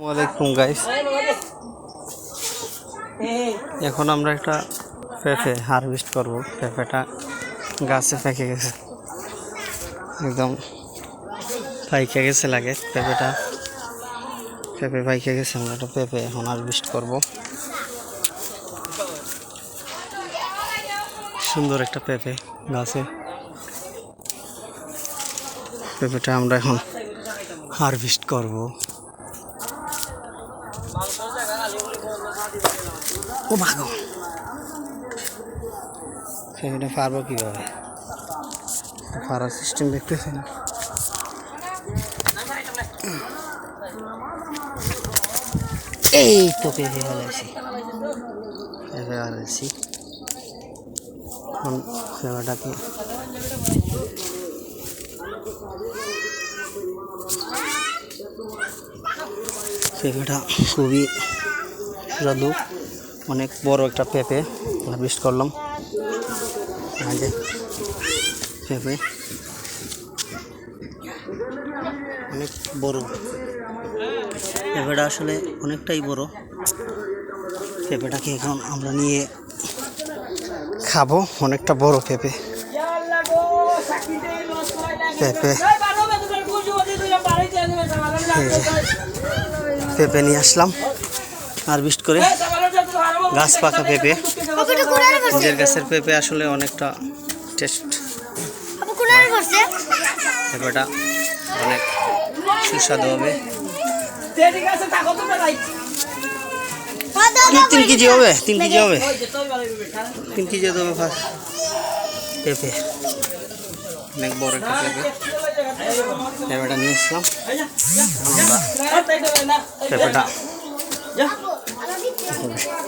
ওয়ালাইকুম গাইস এখন আমরা একটা পেঁপে হারভেস্ট করব। পেঁপেটা গাছে পেকে গেছে। একদম পাইকে গেছে লাগে। পেঁপেটা পেঁপে পাইকে গেছে, আমরা একটা পেঁপে এখন হারভেস্ট করব। সুন্দর একটা পেঁপে গাছে। পেঁপেটা আমরা এখন হারভেস্ট করব। ও ভাগো সেটা পারবো কীভাবে পারার সিস্টেম দেখতেছি না এই তো পেঁপে ফেলেছি পেঁপে ফেলেছি এখন পেঁপেটাকে পেঁপেটা খুবই সুস্বাদু অনেক বড় একটা পেঁপে হারভেস্ট করলাম। যে পেঁপে। অনেক বড়। পেঁপেটা আসলে অনেকটাই বড়। পেঁপেটাকে এখন আমরা নিয়ে খাব। অনেকটা বড় পেঁপে। পেঁপে। পেঁপে নিয়ে আসলাম। হারভেস্ট করে। গাছ পাকা পেঁপে। নিজের গাছের পেঁপে আসলে অনেকটা টেস্ট পেঁপেটা অনেক সুস্বাদু হবে। তিন- তিন কেজি হবে তিন কেজি হবে। তিন কেজি হবে পেঁপে। অনেক বড় একটা পেঁপে। পেঁপেটা নিয়ে আসলাম আমরা পেঁপেটা 这些都是。